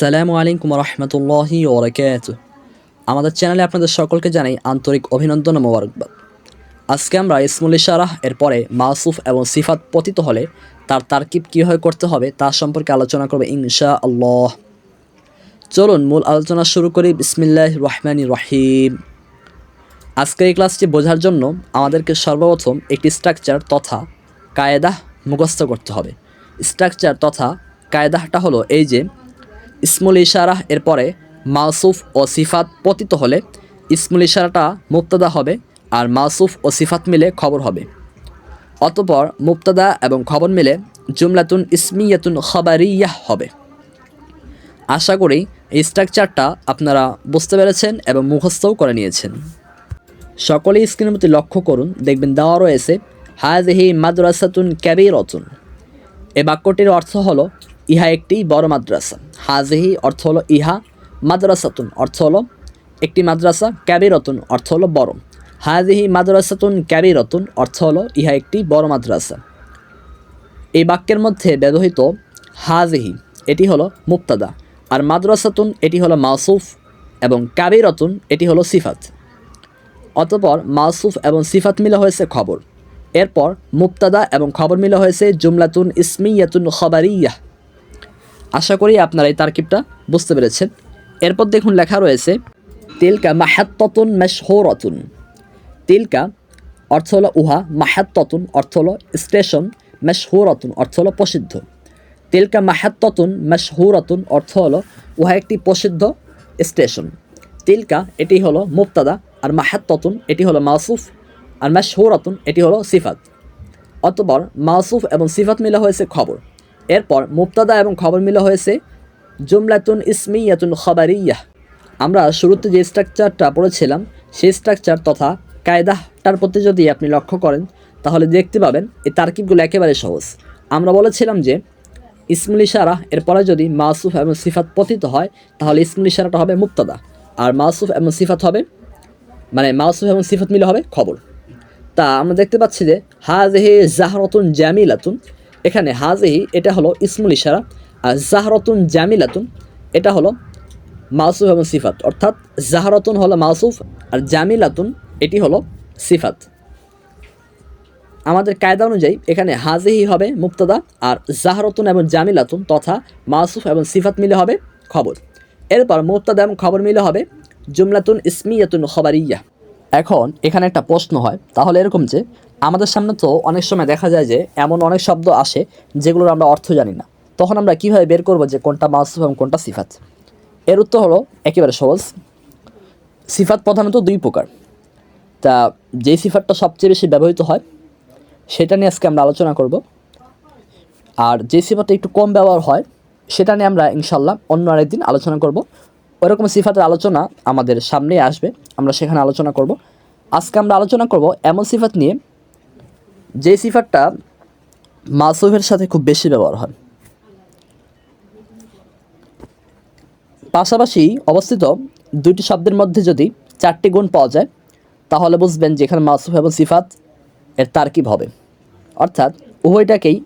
আসসালামু আলাইকুম রহমতুল্লাহি ওবরাকাত আমাদের চ্যানেলে আপনাদের সকলকে জানাই আন্তরিক অভিনন্দন ও মোবারকবাদ। আজকে আমরা ইসমুল ইশারাহ এর পরে মাসুফ এবং সিফাত পতিত হলে তার তারকিব কীভাবে করতে হবে তার সম্পর্কে আলোচনা করবে ইনশা আল্লাহ চলুন মূল আলোচনা শুরু করি বিসমিল্লাহ রহমানি রহিম। আজকের এই ক্লাসটি বোঝার জন্য আমাদেরকে সর্বপ্রথম একটি স্ট্রাকচার তথা কায়দাহ মুখস্থ করতে হবে। স্ট্রাকচার তথা কায়দাহটা হলো এই যে ইসমুল ইশারাহ এর পরে মাসুফ ও সিফাত পতিত হলে ইসমুল ইশারাটা মুক্তাদা হবে আর মাসুফ ও সিফাত মিলে খবর হবে। অতপর মুক্তাদা এবং খবর মিলে জুমলাতুন ইসমিয়াতুন খবরিয়াহ হবে। আশা করি এই স্ট্রাকচারটা আপনারা বুঝতে পেরেছেন এবং মুখস্থও করে নিয়েছেন। সকলেই স্ক্রিনের প্রতি লক্ষ্য করুন, দেখবেন দেওয়া রয়েছে হাজহি মাদ্রাসাতুন ক্যাবিরতুন এ বাক্যটির অর্থ হলো ইহা একটি বড় মাদ্রাসা। হাজেহি অর্থ হলো ইহা মাদ্রাসাতুন, অর্থ হলো একটি মাদ্রাসা, ক্যাবিরতুন, অর্থ হলো বড়। হাজহি মাদ্রাসাতুন, ক্যাবিরতুন, অর্থ হলো ইহা একটি বড় মাদ্রাসা। এই বাক্যের মধ্যে ব্যবহৃত হাজেহি এটি হলো মুক্তাদা আর মাদ্রাসাতুন, এটি হলো মাসুফ এবং কাবিরতুন এটি হলো সিফাত। অতপর মাসুফ এবং সিফাত মিলে হয়েছে খবর। এরপর মুক্তাদা এবং খবর মিলে হয়েছে জুমলাতুন ইসমিয়াতুন খবরিয়াহ আশা করি আপনারা এই তারকিবটা বুঝতে পেরেছেন। এরপর দেখুন লেখা রয়েছে, তিলকা মাহাত্ততুন মেশহরতুন। তিলকা অর্থ হলো উহা, মাহাত্ততুন অর্থ হলো স্টেশন, মেশহুরতুন অর্থ হলো প্রসিদ্ধ। তিলকা মাহাত্ততুন মেশহুরতুন অর্থ হলো উহা একটি প্রসিদ্ধ স্টেশন। তিলকা এটি হলো মুক্তাদা আর মাহাত্ততুন এটি হলো মাসুফ আর মেশহুরতুন এটি হলো সিফাত। অতপর মাসুফ এবং সিফাত মিলা হয়েছে খবর। এরপর মুক্তাদা এবং খবর মিলে হয়েছে জুমলাতুন ইসমিয়াতুন খবরিয়াহ আমরা শুরুতে যে স্ট্রাকচারটা পড়েছিলাম, সেই স্ট্রাকচার তথা কায়দাটার প্রতি যদি আপনি লক্ষ্য করেন, তাহলে দেখতে পাবেন এই তারকিবগুলো একেবারে সহজ। আমরা বলেছিলাম যে ইসমুল ইশারা, এরপরে যদি মাসুফ এবং সিফাত পতিত হয়, তাহলে ইসমুল ইশারাটা হবে মুক্তাদা আর মাসুফ এবং সিফাত হবে মানে মাসুফ এবং সিফাত মিলে হবে খবর। তা আমরা দেখতে পাচ্ছি যে হাজহে জাহরতুন জামিলাতুন এখানে হাজহি এটা হলো ইসমুল ইশারা, আর জাহরতুন জামিলাতুন, এটা হলো মাসুফ এবং সিফাত। অর্থাৎ জাহরতুন হলো মাসুফ আর জামিলাতুন, এটি হলো সিফাত। আমাদের কায়দা অনুযায়ী এখানে হাজেহি হবে মুক্তাদা আর জাহরতুন এবং জামিলাতুন তথা মাসুফ এবং সিফাত মিলে হবে খবর। এরপর মুক্তাদা এবং খবর মিলে হবে জুমলাতুন ইসমিয়াতুন খবরিয়া। এখন এখানে একটা প্রশ্ন হয়, তাহলে এরকম যে আমাদের সামনে তো অনেক সময় দেখা যায় যে এমন অনেক শব্দ আসে যেগুলোর আমরা অর্থ জানি না। তখন আমরা কীভাবে বের করব যে কোনটা মাসুফ এবং কোনটা সিফাত? এর উত্তর হলো একেবারে সহজ। সিফাত প্রধানত দুই প্রকার। তা যেই সিফাতটা সবচেয়ে বেশি ব্যবহৃত হয়, সেটা নিয়ে আজকে আমরা আলোচনা করব। আর যে সিফাতটা একটু কম ব্যবহার হয়, সেটা নিয়ে আমরা ইনশাল্লাহ অন্য আরেকদিন আলোচনা করব। ওরকম সিফাতের আলোচনা আমাদের সামনে আসবে, আমরা সেখানে আলোচনা করব। আজকে আমরা আলোচনা করব এমন সিফাত নিয়ে যে সিফাতটা মাসুফের সাথে খুব বেশি ব্যবহার হয়। পাশাপাশি অবস্থিত দুটি শব্দের মধ্যে যদি চারটি গুণ পাওয়া যায়, তাহলে বুঝবেন যে এখানে মাসুফ এবং সিফাত এর তারকিব হবে। অর্থাৎ উভয়টাকেই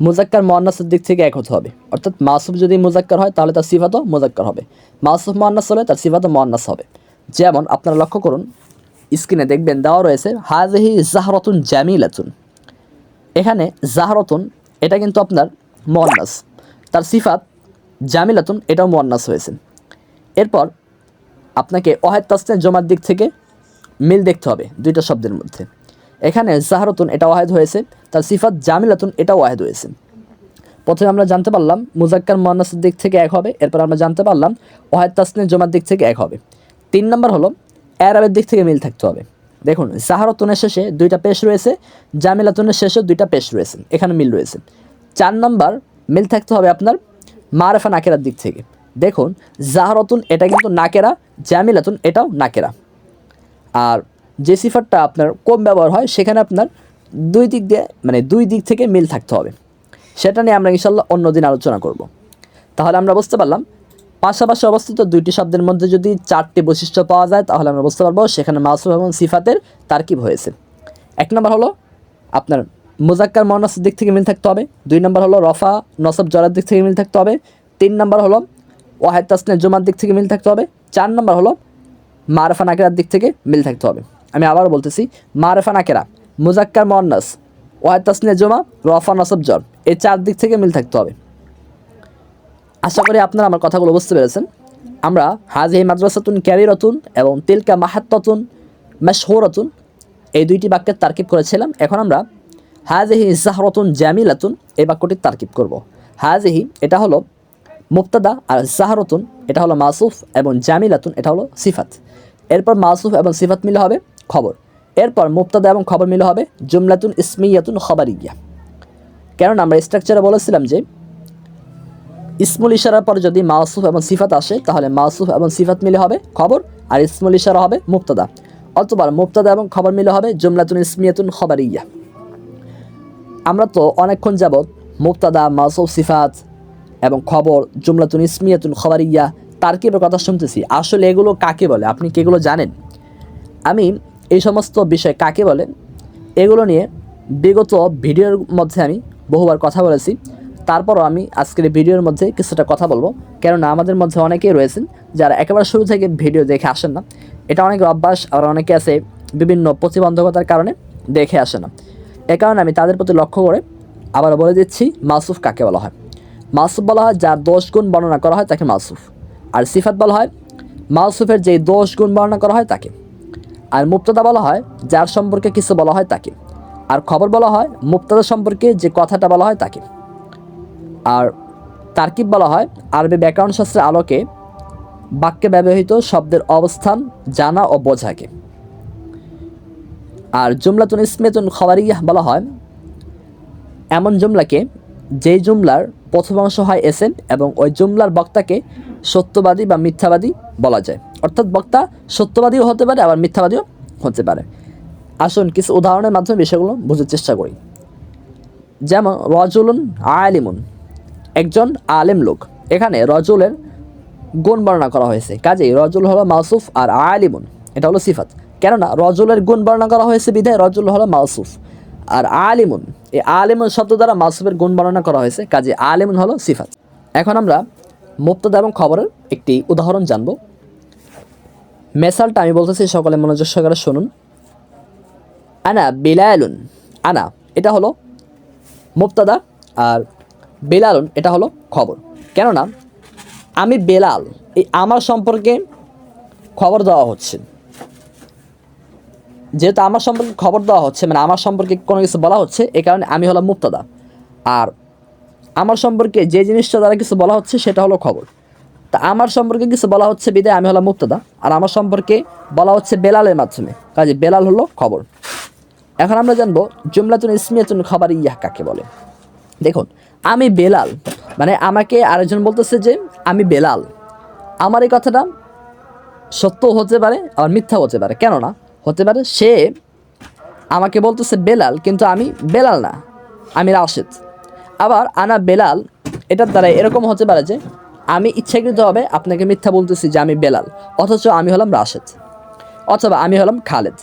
মুজাক্কার মোয়ান্নাসের দিক থেকে এক হতে হবে। অর্থাৎ মাসুফ যদি মুজাক্কার হয়, তাহলে তার সিফাতও মুজাক্কার হবে। মাসুফ মোয়ান্নাস হলে তার সিফাতও মোয়ান্নাস হবে। যেমন আপনারা লক্ষ্য করুন স্ক্রিনে দেখবেন দেওয়া রয়েছে হাজহি জাহরতুন জামিলাতুন। এখানে জাহরতুন, এটা কিন্তু আপনার মোয়ান্নাস। তার সিফাত জামিলাতুন, এটাও মোয়ান্নাস হয়েছে। এরপর আপনাকে ওয়াহেদ তাসনে জমার দিক থেকে মিল দেখতে হবে দুইটা শব্দের মধ্যে। এখানে জাহরতুন, এটা ওয়াহেদ হয়েছে। তার সিফাত জামিলাতুন এটা ওয়াহেদ হয়েছে। প্রথমে আমরা জানতে পারলাম মুজাক্কার মোয়ান্নাসের দিক থেকে এক হবে, এরপর আমরা জানতে পারলাম ওয়াহেদ তাসনে জমার দিক থেকে এক হবে। তিন নম্বর হলো অ্যারাবের দিক থেকে মিল থাকতে হবে। দেখুন জাহারতুনের শেষে দুইটা পেশ রয়েছে, জামিলাতুনের শেষে দুইটা পেশ রয়েছে, এখানে মিল রয়েছে। চার নম্বর, মিল থাকতে হবে আপনার মারেফা নাকেরার দিক থেকে। দেখুন, জাহারতুন এটা কিন্তু নাকেরা, জামিলাতুন এটাও নাকেরা। আর যে সিফারটা আপনার কম ব্যবহার হয়, সেখানে আপনার দুই দিক দিয়ে মানে দুই দিক থেকে মিল থাকতে হবে। সেটা নিয়ে আমরা ইনশাল্লাহ অন্যদিন আলোচনা করব। তাহলে আমরা বুঝতে পারলাম পাশাপাশি অবস্থিত দুইটি শব্দের মধ্যে যদি চারটি বৈশিষ্ট্য পাওয়া যায়, তাহলে আমরা বুঝতে পারব সেখানে মাসুফ এবং সিফাতের তারকিব হয়েছে। এক নম্বর হলো আপনার মুজাক্কার মহানাসের দিক থেকে মিল থাকতে হবে। দুই নম্বর হলো রফা নসব জরার দিক থেকে মিল থাকতে হবে। তিন নম্বর হলো ওয়াহেদ তাসনের জমার দিক থেকে মিল থাকতে হবে। চার নম্বর হলো মারফা নাকেরার দিক থেকে মিল থাকতে হবে। আমি আবারও বলতেছি, মারফা নাকেরা, মুজাক্কার মোয়ান্নাস ওয়াহেদ তাসনের জমা, রফা নসব জর, এই চার দিক থেকে মিল থাকতে হবে। আশা করি আপনারা আমার কথাগুলো বুঝতে পেরেছেন। আমরা হাজি মাদ্রাসাতুন ক্যারিরতুন এবং তিলকা মাহাত্ততুন মেশহরতুন এই দুইটি বাক্যের তারকিব করেছিলাম। এখন আমরা হাজেহি জাহরতুন জামিলাতুন এই বাক্যটির তারকিব করব। হাজেহি এটা হলো মুক্তাদা আর জাহরতুন, এটা হলো মাসুফ এবং জামিলাতুন, এটা হলো সিফাত। এরপর মাসুফ এবং সিফাত মিলে হবে খবর। এরপর মুক্তাদা এবং খবর মিলে হবে জুমলাতুন ইসমিয়াতুন খবরিয়া। কেননা আমরা স্ট্রাকচারে বলেছিলাম যে ইসমুল ইশারার পর যদি মাসুফ এবং সিফাত আসে, তাহলে মাসুফ এবং সিফাত মিলে হবে খবর, আর ইসমুল ইশারা হবে মুক্তাদা অথবা মুক্তাদা এবং খবর মিলে হবে জুমলাতুন ইসমিয়াতুন খবর ইয়া আমরা তো অনেকক্ষণ যাবৎ মুক্তাদা মাসুফ সিফাত এবং খবর, জুমলাতুন ইসমিয়াতুন খবরিয়া তারকিবের কথা শুনতেছি। আসলে এগুলো কাকে বলে? আপনি কি এগুলো জানেন? আমি এই সমস্ত বিষয় কাকে বলে? এগুলো নিয়ে বিগত ভিডিওর মধ্যে আমি বহুবার কথা বলেছি। তারপরও আমি আজকের ভিডিওর মধ্যে কিছুটা কথা বলব। কেননা আমাদের মধ্যে অনেকেই রয়েছেন যারা একেবারে শুরু থেকে ভিডিও দেখে আসেন না। এটা অনেকের অভ্যাস আর অনেকে আছে বিভিন্ন প্রতিবন্ধকতার কারণে দেখে আসে না। এ কারণে আমি তাদের প্রতি লক্ষ্য করে আবার বলে দিচ্ছি, মাসুফ কাকে বলা হয়? মাসুফ বলা হয় যার দোষ গুণ বর্ণনা করা হয় তাকে মাসুফ। আর সিফাত বলা হয় মাসুফের যে দোষ গুণ বর্ণনা করা হয় তাকে। আর মুক্তদা বলা হয় যার সম্পর্কে কিছু বলা হয় তাকে। আর খবর বলা হয় মুক্তদা সম্পর্কে যে কথাটা বলা হয় তাকে। আর তার্কিব বলা হয়, আরবি ব্যাকরণ শাস্ত্রের আলোকে বাক্যে ব্যবহৃত শব্দের অবস্থান, জানা ও বোঝাকে। আর জুমলাতুন ইসমেতুন খবরিয়াহ বলা হয়, এমন জুমলাকে যেই জুমলার প্রথম অংশ হয় এসেন এবং ওই জুমলার বক্তাকে সত্যবাদী বা মিথ্যাবাদী বলা যায়। অর্থাৎ বক্তা সত্যবাদীও হতে পারে, আবার মিথ্যাবাদীও হতে পারে। আসুন কিছু উদাহরণের মাধ্যমে বিষয়গুলো বোঝার চেষ্টা করি। যেমন, রজুলুন আলিমুন। একজন আলেম লোক। এখানে রজুলের গুণ বর্ণনা করা হয়েছে। কাজেই রজুল হলো মাসুফ আর আলিমুন। এটা হলো সিফাত। কেননা রজুলের গুণ বর্ণনা করা হয়েছে বিধায় রজুল হলো মাসুফ আর আলিমুন। এই আলিমুন শব্দ দ্বারা মাসুফের গুণ বর্ণনা করা হয়েছে, কাজে আলিমুন হলো সিফাত। এখন আমরা মুক্তদা এবং খবরের একটি উদাহরণ জানব। মেসালটা আমি বলতেছি, সকলে মনোযোগ সহকারে শুনুন। আনা বিলায়ালুন আনা, এটা হলো মুক্তাদা আর বেলালুন এটা হলো খবর। কেননা, আমি বেলাল, এই আমার সম্পর্কে খবর দেওয়া হচ্ছে। যেহেতু আমার সম্পর্কে খবর দেওয়া হচ্ছে মানে আমার সম্পর্কে কোনো কিছু বলা হচ্ছে, এ কারণে আমি হলাম মুক্তাদা আর আমার সম্পর্কে যে জিনিসটা দ্বারা কিছু বলা হচ্ছে, সেটা হলো খবর। তা আমার সম্পর্কে কিছু বলা হচ্ছে বিদায়, আমি হলাম মুক্তাদা আর আমার সম্পর্কে বলা হচ্ছে বেলালের মাধ্যমে। কাজে বেলাল হলো খবর। এখন আমরা জানব, জুমলাতুন ইসমিয়াতুন খবর ইয়াহ কাকে বলে? দেখুন, আমি বেলাল। মানে আমাকে আরেকজন বলতেছে যে, আমি বেলাল। আমার এই কথাটা সত্য হতে পারে আবার মিথ্যা হতে পারে। কেননা, হতে পারে সে আমাকে বলতেছে বেলাল, কিন্তু আমি বেলাল না। আমি রাশেদ। আবার আনা বেলাল, এটার দ্বারা এরকম হতে পারে যে, আমি ইচ্ছাকৃতভাবে আপনাকে মিথ্যা বলতেছি যে, আমি বেলাল, অথচ আমি হলাম রাশেদ, অথবা আমি হলাম খালেদ।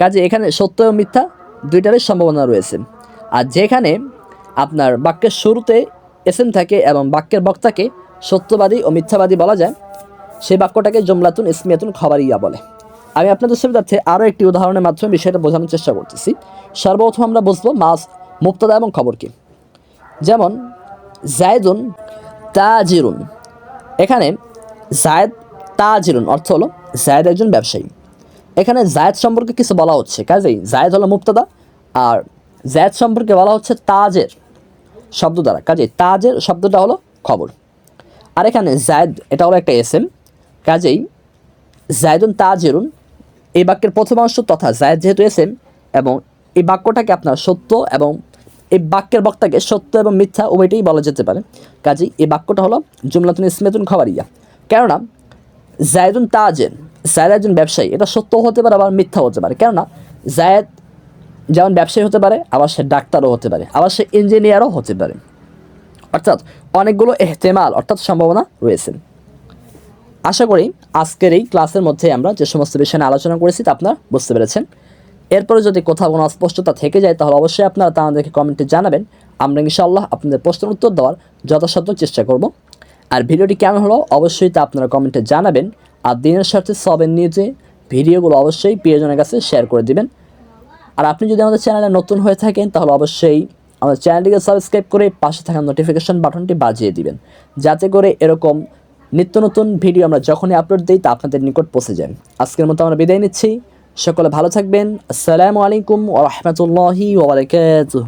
কাজে এখানে সত্য ও মিথ্যা দুইটারই সম্ভাবনা রয়েছে। আর যেখানে আপনার বাক্যের শুরুতে এসেন থাকে এবং বাক্যের বক্তাকে সত্যবাদী ও মিথ্যাবাদী বলা যায়। সেই বাক্যটাকে জমলাতুন ইসমিয়াতুন খবরিয়া বলে। আমি আপনাদের সুবিধার্থে আরও একটি উদাহরণের মাধ্যমে বিষয়টা বোঝানোর চেষ্টা করতেছি। সর্বপ্রথম আমরা বুঝব মাস মুক্তদা এবং খবর কি। যেমন, জায়দুন তাজিরুন। এখানে জায়দ তাজিরুন অর্থ হলো জায়দ একজন ব্যবসায়ী। এখানে জায়দ সম্পর্কে কিছু বলা হচ্ছে। কাজেই জায়দ হলো মুক্তদা আর জায়দ সম্পর্কে বলা হচ্ছে তাজের। শব্দ দ্বারা। কাজেই তাজের শব্দটা হলো খবর। আর এখানে জায়দ, এটা হলো একটা এস এম কাজেই জায়দুন তাজেরুন, এই বাক্যের প্রথম অংশ তথা জায়দ যেহেতু এস এম এবং এই বাক্যটাকে আপনার সত্য এবং এই বাক্যের বক্তাকে সত্য এবং মিথ্যা উভয়টাই বলা যেতে পারে। কাজেই এই বাক্যটা হলো জুমলাতুন ইসমেতুন খবরিয়া। কেননা জায়দুন তাজের, জায়দ একজন ব্যবসায়ী, এটা সত্য হতে পারে আবার মিথ্যা হতে পারে। কেননা জায়দ যেমন ব্যবসায়ী হতে পারে, আবার সে ডাক্তারও হতে পারে, আবার সে ইঞ্জিনিয়ারও হতে পারে। অর্থাৎ অনেকগুলো এহতেমাল, অর্থাৎ সম্ভাবনা রয়েছে। আশা করি আজকের এই ক্লাসের মধ্যে আমরা যে সমস্ত বিষয় নিয়ে আলোচনা করেছি তা আপনারা বুঝতে পেরেছেন। এরপরে যদি কোথাও কোনো অস্পষ্টতা থেকে যায়, তাহলে অবশ্যই আপনারা তা আমাদেরকে কমেন্টে জানাবেন। আমরা ইনশাআল্লাহ আপনাদের প্রশ্নের উত্তর দেওয়ার যথাসাধ্য চেষ্টা করব। আর ভিডিওটি কেমন হলো অবশ্যই তা আপনারা কমেন্টে জানাবেন। আর দিনের সাথে সবের নিয়ে যে ভিডিওগুলো অবশ্যই প্রিয়জনের কাছে শেয়ার করে দিবেন। আর আপনি যদি আমাদের চ্যানেলে নতুন হয়ে থাকেন, তাহলে অবশ্যই আমাদের চ্যানেলটিকে সাবস্ক্রাইব করে পাশে থাকা নোটিফিকেশন বাটনটি বাজিয়ে দিবেন। যাতে করে এরকম নিত্য নতুন ভিডিও আমরা যখনই আপলোড দিই, তা আপনাদের নিকট পৌঁছে যায়। আজকের মতো আমরা বিদায় নিচ্ছি। সকলে ভালো থাকবেন। আসসালামু আলাইকুম ওরহমতুল্লাহি বারাকাতুহু।